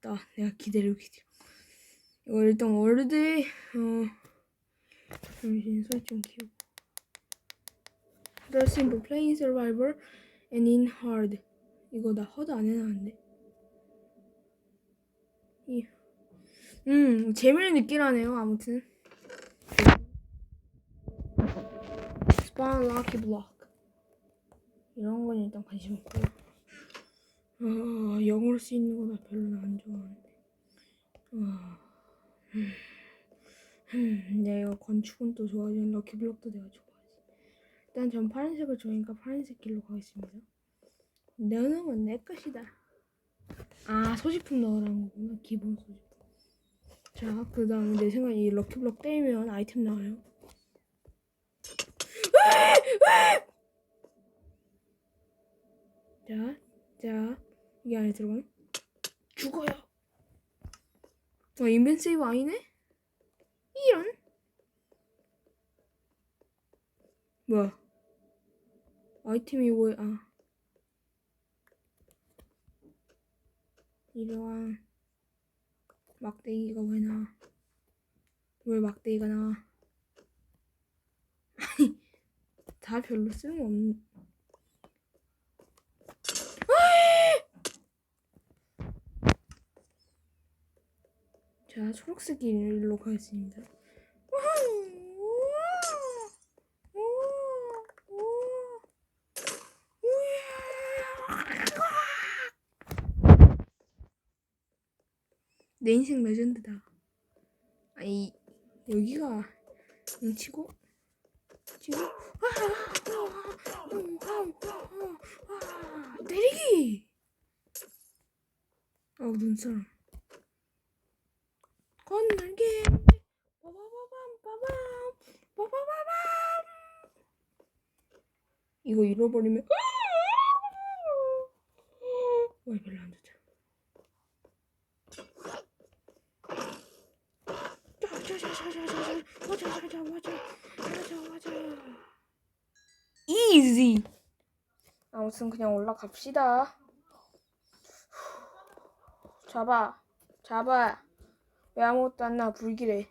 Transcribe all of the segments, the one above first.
있다. 내가 기다리고 기다려. 이거 일단 월드에 어 잠시만 설정 키우고. The simple playing survivor and in hard. 이거 나 허드 안 해놨는데. 이, 음 재미를 느끼라네요. 아무튼. 스파운 럭키 블록. 이런 건 일단 관심 없고요. 아, 영어로 쓰 있는 거 나 별로 안 좋아하는데. 아, 음, 음, 내가 건축은 또 좋아하지만 럭키블럭도 내가 좋아하지. 일단 전 파란색을 좋아하니까 파란색 길로 가겠습니다. 넣는 건 내 것이다. 아, 소지품 넣으라는 거구나. 기본 소지품. 자, 그 다음에 내 생각에 이 럭키블럭 떼면 아이템 나와요. 자, 자, 이게 안에 들어가면 죽어요. 아, 인벤 세이브 아니네? 이런? 뭐야? 아이템이 뭐야? 아. 이러한 막대기가 왜 나와? 왜 막대기가 나와? 아니, 다 별로 쓸모없는. 자, 초록색 길로 가겠습니다. 내 인생 레전드다. 아이 여기가 응, 치고 치고 때리기. 어우 눈사람. 건날개 빠바바밤 빠바바밤. 이거 잃어버리면 왜 별로 안 좋죠 와자 이지 아무튼 그냥 올라갑시다. 잡아. 잡아 왜 아무것도 안 나? 불길해.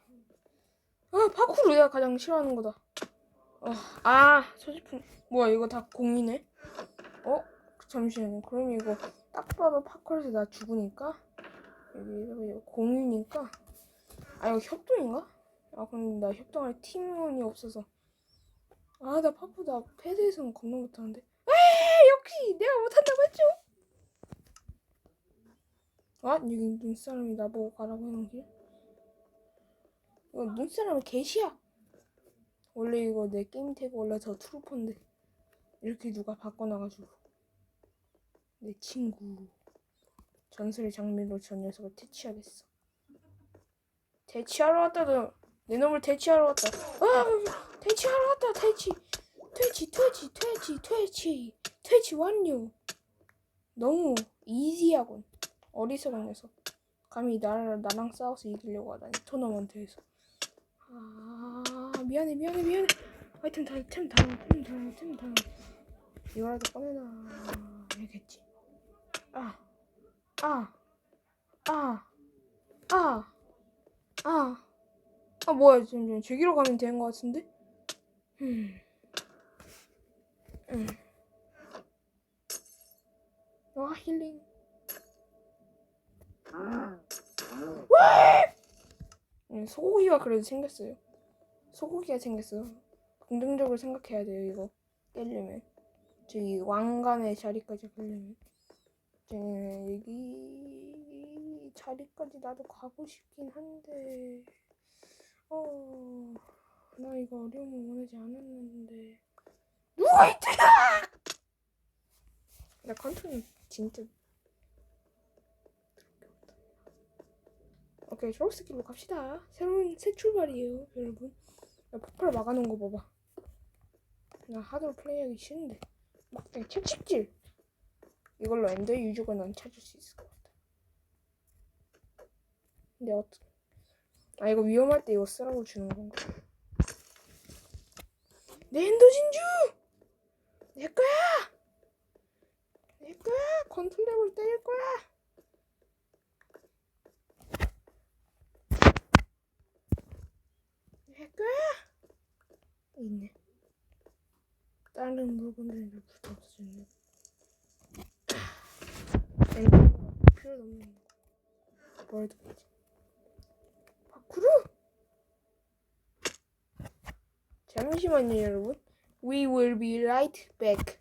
아 파쿠르 내가 가장 싫어하는 거다. 어, 아 소지품. 뭐야 이거 다 공이네? 어? 잠시만요. 그럼 이거 딱 봐도 파쿠르에서 나 죽으니까? 여기 여기 공이니까? 아 이거 협동인가? 아 근데 나 협동할 팀원이 없어서. 아 나 파푸 나 패드에서는 겁나 못하는데. 에이 역시 내가 못한다고 했죠? 아 여기 눈사람이 나보고 가라고 해놓은 길 이거 눈사람은 개시야. 원래 이거 내 게임 태그 원래 저 트루퍼인데 이렇게 누가 바꿔놔가지고 내 친구 전설의 장미로 저 녀석을 퇴치하겠어. 퇴치하러 왔다 너. 내 놈을 퇴치하러 왔다. 아, 퇴치하러 왔다. 퇴치. 퇴치, 퇴치, 퇴치, 퇴치. 퇴치 완료. 너무 이지하군. 어리석은 녀석. 감히 나랑 싸워서 이기려고 하다니 토너먼트에서. 아 미안해 미안해 미안해. 아이템 다템다 템다 템다. 이거라도 꺼내놔. 알겠지? 아 아 아 아 아. 아 뭐야 지금 저기로 가면 되는 것 같은데? 음. 음. 와 힐링. 와 네, 소고기가 그래도 생겼어요. 소고기가 생겼어. 긍정적으로 생각해야 돼요, 이거. 깨려면. 저기 왕관의 자리까지 가려면. 여기 자리까지 나도 가고 싶긴 한데. 어, 나 이거 어려움을 원하지 않았는데. 있더라! 나 컨트롤 진짜 오케이 초록색 길로 갑시다. 새로운 새 출발이에요 여러분. 나 폭발 막아놓은 거 봐봐. 나 하드로 플레이하기 싫은데. 막대 채찍질 이걸로 엔더 유저가 난 찾을 수 있을 것 같아. 근데 어떻게 아 이거 위험할 때 이거 쓰라고 주는 건가? 내 엔더 진주! 내 거야! 내 거야! 컨트롤을 때릴 거야 있네. 물건들도 불타 없어졌네. 필요도 없는 거. 월드 페이지. 밖으로! 잠시만요, 여러분. We will be right back.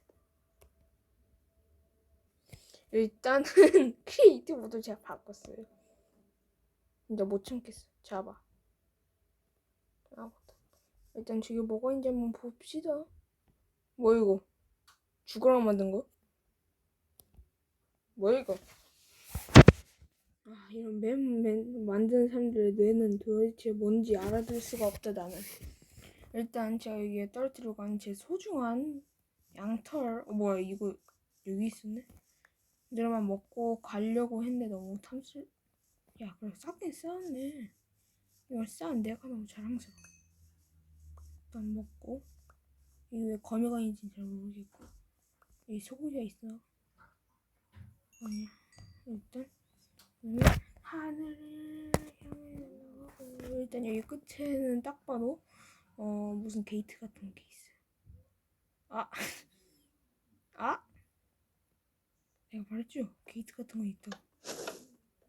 일단은 크리에이티브 모드 제가 바꿨어요. 근데 못 참겠어. 잡아. 아, 맞다. 일단 저게 뭐가 있는지 한번 봅시다. 뭐 이거? 죽어라 만든 거? 뭐야 이거? 아 이런 맵, 맵 만드는 사람들의 뇌는 도대체 뭔지 알아들 수가 없다 나는. 일단 제가 여기에 떨어뜨리고 간제 소중한 양털 어, 뭐야 이거 여기 있었네? 이들만 먹고 가려고 했는데 너무 탐스 야 그래 싹긴 싸웠네 이걸 싸운 내가 너무 자랑스러워 일단 먹고 이게 왜 거미가 있는지 잘 모르겠고 여기 소고기가 있어 아니야 일단 오늘 하늘을 향해 일단 여기 끝에는 딱 봐도 어 무슨 게이트 같은 게 있어 아 아? 내가 말했죠 게이트 같은 거 있다고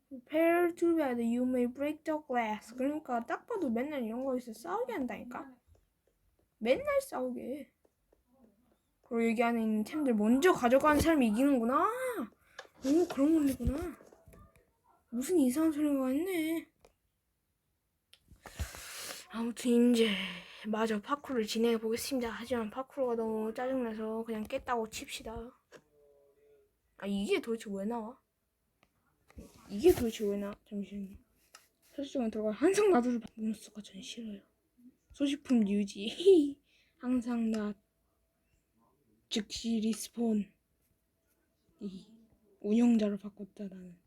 Prepare to bed, you may break the glass. 그러니까 딱 봐도 맨날 이런 거에서 싸우게 한다니까. 맨날 싸우게. 그리고 여기 안에 있는 템들 먼저 가져가는 사람이 이기는구나. 오 그런 문제구나. 무슨 이상한 소리가 왔네. 아무튼 이제 마저 파쿠르를 진행해 보겠습니다. 하지만 파쿠르가 너무 짜증나서 그냥 깼다고 칩시다. 아 이게 도대체 왜 나와? 이게 도대체 왜 나? 잠시만요. 설정에 들어가 항상 나도를 몬스터가 전 싫어요. 소지품 유지. 항상 나 즉시 리스폰. 이 운영자로 바꿨다 나는.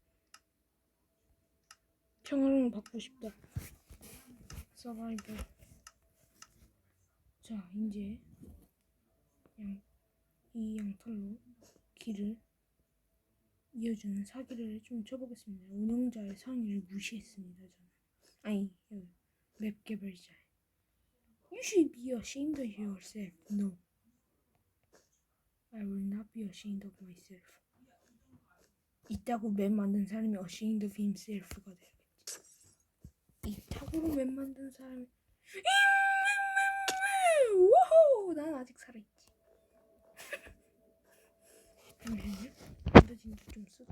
평화를 받고 싶다. 서바이벌. 자 이제 양, 이 양털로 길을 이어주는 사기를 좀 쳐보겠습니다. 운영자의 상의를 무시했습니다. 저는 아니 여기 맵 개발자. You should be ashamed of yourself. No. I will not be ashamed of myself. 이따고 맵 만든 사람이 ashamed of himself가 돼야겠지. 이따고 맵 만든 사람이 우호! 난 아직 살아있지. 좀 쓰.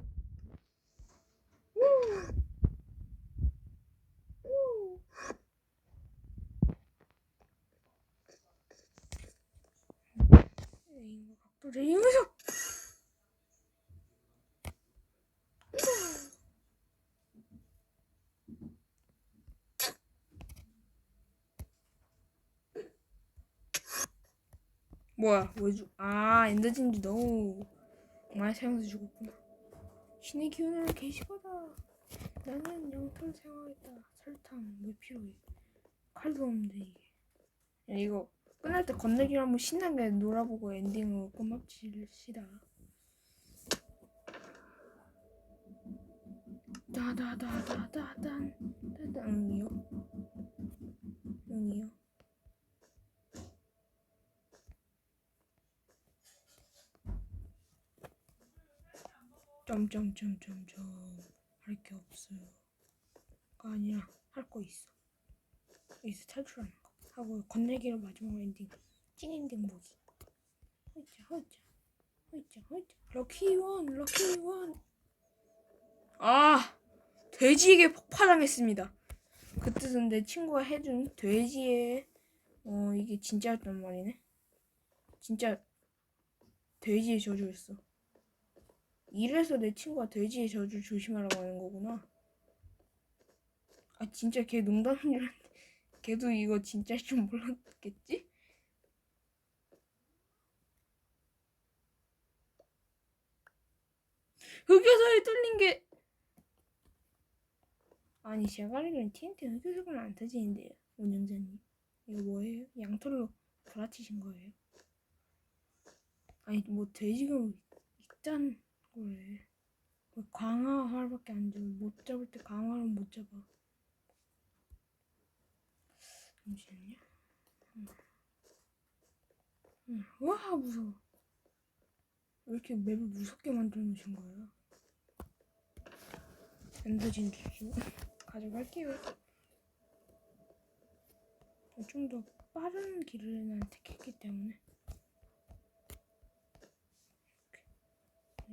레인과 각도를 이용해서 뭐야 왜 죽? 아 엔더진주 너무 많이 사용해서 죽었구나. 신의 기운을 계시거다. 나는 영털 사용하겠다. 설탕 왜 필요해? 칼도 없는데 이게. 야, 이거 끝날 때 건너기로 한번 신나게 놀아보고 엔딩으로 꼬막질시다. 다다다다다단 다단 응이요? 응이요? 점점점점점 할 게 없어요. 가 아니라 할 거 있어. 여기서 탈출하는 거 하고 건네기로 마지막 엔딩 찐 엔딩 보기. 허이자 허이자 허이자 허이자 럭키 원 럭키 원. 아 돼지에게 폭파당했습니다. 그 뜻은 내 친구가 해준 돼지의 어 이게 진짜였단 말이네. 진짜 돼지의 저주였어. 이래서 내 친구가 돼지의 저주 조심하라고 하는 거구나. 아 진짜 걔 농담인 줄 알았는데 걔도 이거 진짜 좀 몰랐겠지? 흑요석이 뚫린 게 아니 제가 알기로는 TNT 흑요석은 안 터지는데요 운영자님 이거 뭐예요? 양털로 갈아치신 거예요? 아니 뭐 돼지가 있단 그래. 왜 강화 활밖에 안 줘. 못 잡을 때 강화는 못 잡아. 잠시만요. 음. 응. 와 무서워. 왜 이렇게 맵을 무섭게 만들어 놓으신 거예요? 엔더 진주 좀 가져갈게요. 좀 더 빠른 길을 난 택했기 때문에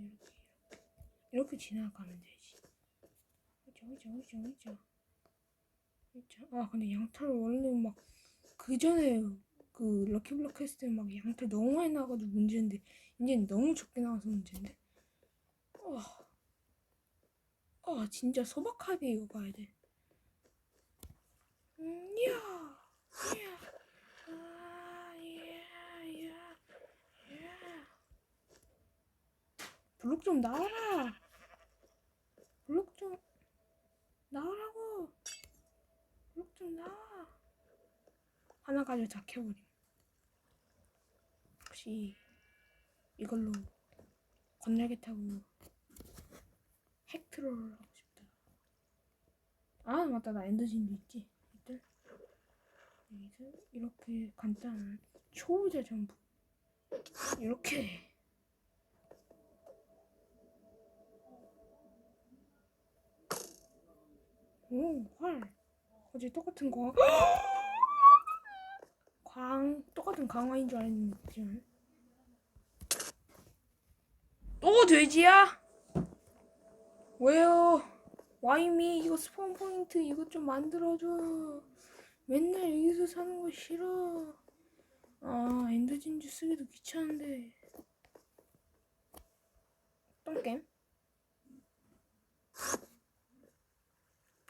이렇게 이렇게 지나가면 되지. 그죠 그죠 그죠 그죠. 그죠. 아 근데 양털 원래 막 그 전에 그 럭키블럭 했을 때 막 양털 너무 많이 나와가지고 문제인데 이제는 너무 적게 나와서 문제인데. 아, 아 진짜 소박하게 이거 봐야 돼. 음, 이야, 이야, 아, 이야, 이야, 이야. 블록 좀 나와라. 블록 좀 나오라고. 블록 좀 나와. 하나 가지고 다 켜버림. 혹시 이걸로 건날개 타고 핵 트롤 하고 싶다. 아 맞다 나 엔더진도 있지. 일단 여기서 이렇게 간단한 초보자 전부 이렇게 오 활. 어제 똑같은 거. 광 똑같은 강화인 줄 알았는데 또 돼지야? 왜요? 와이미 이거 스폰 포인트 이거 좀 만들어줘. 맨날 여기서 사는 거 싫어. 아 엔더 진주 쓰기도 귀찮은데. 똥겜.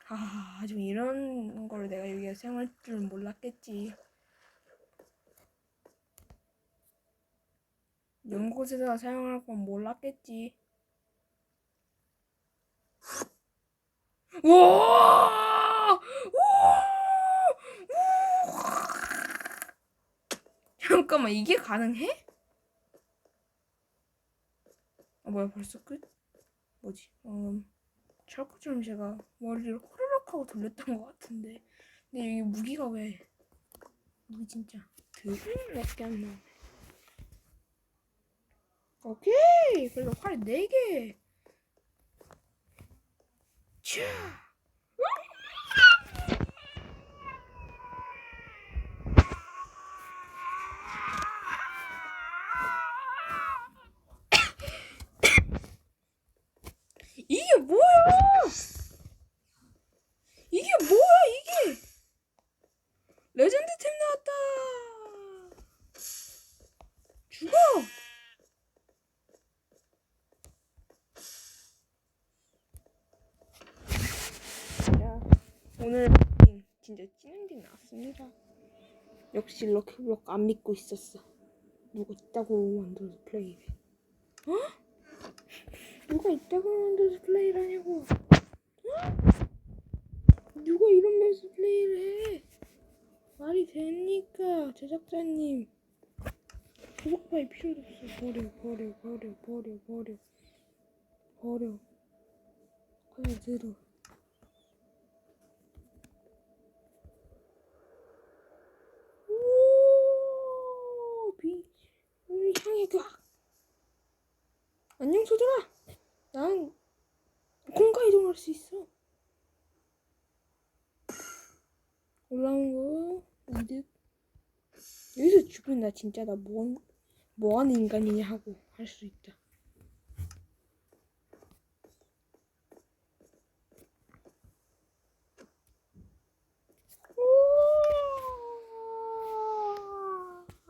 아, 좀 이런 걸 내가 여기에 사용할 줄 몰랐겠지. 이런 곳에서 사용할 건 몰랐겠지. 우와! 잠깐만, 이게 가능해? 아, 뭐야, 벌써 끝? 뭐지? 음, 철구처럼 제가 머리를 호로록 하고 돌렸던 것 같은데. 근데 여기 무기가 왜, 무기 진짜 드물밖에 안 나와. 오케이. 그래도 활 4개. 차. 이게 뭐야? 이게 뭐야, 이게? 레전드 템 나왔다. 죽어. 야, 오늘 진짜 찐 엔딩 나왔습니다. 역시 럭키블럭 안 믿고 있었어. 누가 있다고 만들어서 플레이해. 어? 누가 있다고 만들어서 플레이를 하냐고. 어? 누가 이런 면서 플레이를 해? 말이 됩니까, 제작자님? 구독파이 필요도 없어. 버려, 버려, 버려, 버려, 버려. 버려. 그냥 들어. 우리 향해 가. 안녕, 소들아. 난 공간 이동할 수 있어. 올라온 거 이득. 여기서 죽으면 나 진짜 나 뭐, 뭐하는 인간이냐 하고 할 수 있다.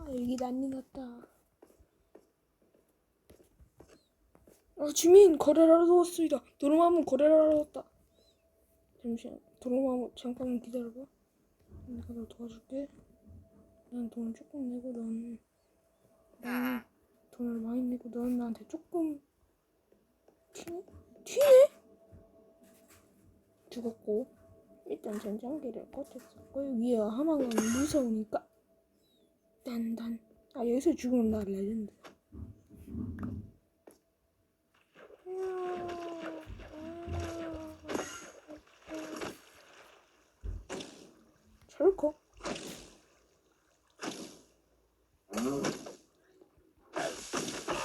여기 난리 났다. 아, 주민 거래를 하러 왔습니다. 도로마문 거래를 하러 왔다. 잠시만, 도로마문 잠깐만 기다려봐. 내가 너 도와줄게. 난돈 조금 내고 넌, 넌 돈을 많이 내고 넌 나한테 조금 튀네? 튀네? 죽었고 일단 전장기를 꺼냈었고 위에 하마가 무서우니까 단단 아 여기서 죽으면 나 레전드 설거?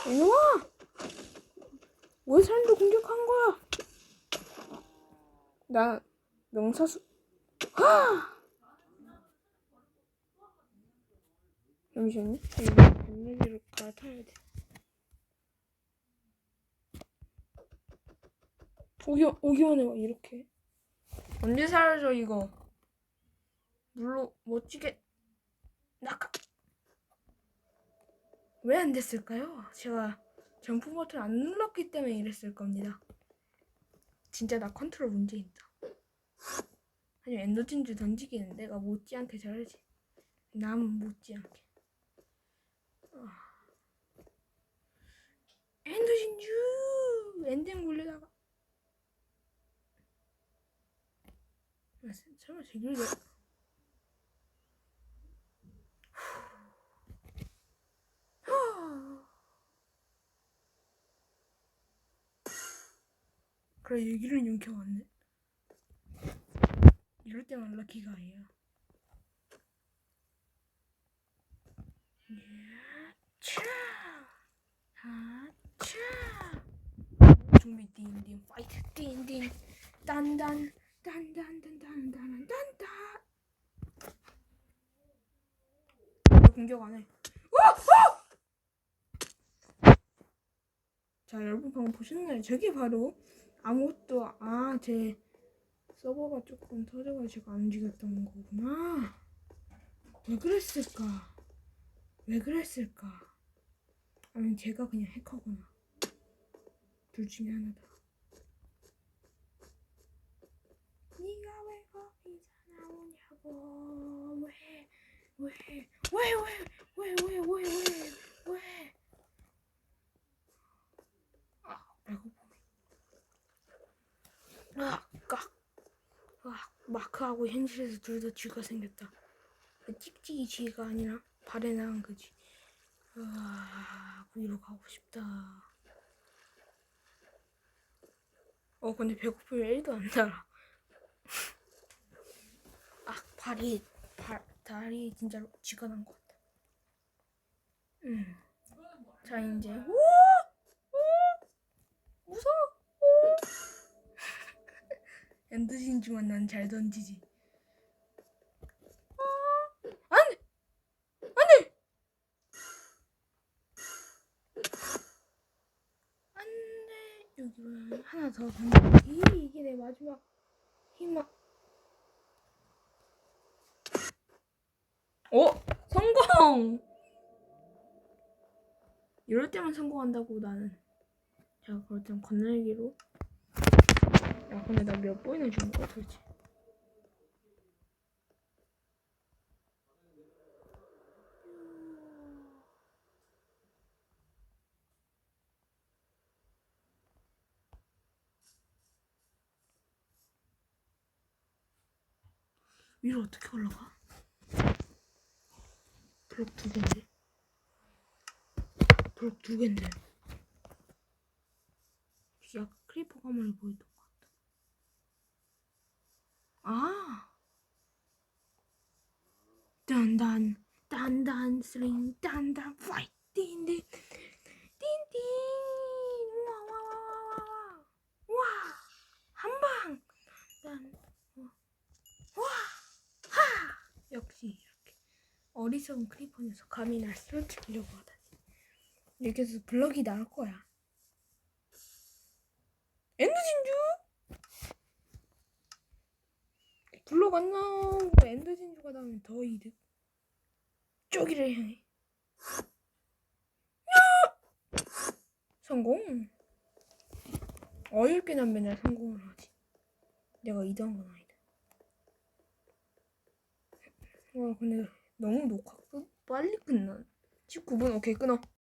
이놈아! 왜 사람들 공격한 거야? 나 명사수 하! 잠시만요. 이거 반대로 갈아타야 돼. 오기, 오기만 해봐, 이렇게. 언제 사라져, 이거? 물로 멋지게 낙하. 왜 안 됐을까요? 제가 점프 버튼 안 눌렀기 때문에 이랬을 겁니다. 진짜 나 컨트롤 문제 있다. 아니면 엔더진주 던지기는 내가 못지않게 잘하지. 남은 못지않게. 아. 엔더진주! 엔딩 굴리다가. 아, 세- 설마 제길 내 그래 얘기를 용케 왔네. 이럴 때만 럭키가 아니야. 차, 하차. 준비 띵띵 파이트 딴딴 딴딴딴딴딴딴딴. 왜 공격 안 해? 자 여러분 방금 보셨나요? 저게 바로 아무것도 아 제 서버가 조금 터져가지고 안 움직였던 거구나. 왜 그랬을까? 왜 그랬을까? 아니면 제가 그냥 해커구나. 둘 중에 하나다. 네가 왜 거기서 나오냐고 왜왜왜왜왜왜왜왜왜아 배고픔이 아, 깍. 아, 마크하고 현실에서 둘 다 쥐가 생겼다. 그 찍찍이 쥐가 아니라 발에 나간 그 쥐. 아, 위로 가고 싶다. 어, 근데 배고픔이 1도 안 달아. 아, 발이, 발, 다리 진짜로 쥐가 난 것 같다. 음. 자, 이제. 오! 오! 무서워! 오! 엔드진주만 난 잘 던지지. 아, 안 돼! 안 돼! 안 돼! 하나 더 던지. 이게 내 마지막 희망. 오! 성공! 이럴 때만 성공한다고 나는. 자, 그럴 땐 건너기로. 야, 근데 나 몇 번이나 준 거야, 도대체? 위로 어떻게 올라가? 블록 두 개인데? 블록 두 개인데? 약간 크리퍼 것 같다. 아! 딴단, 딴단, 슬링, 딴단, 파이팅, 띵, 띵띵, 와, 와, 와, 와, 와, 와, 한 방, 딴, 와, 와, 하! 역시 이렇게 어리석은 크리퍼 녀석 감히 날 쓰러뜨리려고 하다니. 이렇게 해서 블럭이 나올 거야. 엔드 진주? 블록 안 나오고 엔드진주가 나오면 더 이득. 쪼기를 향해. 야! 성공. 어이없게 난 맨날 성공을 하지. 내가 이도한 건 아니다. 와 근데 너무 녹화 끝 빨리 끝나. 19분 오케이 끊어.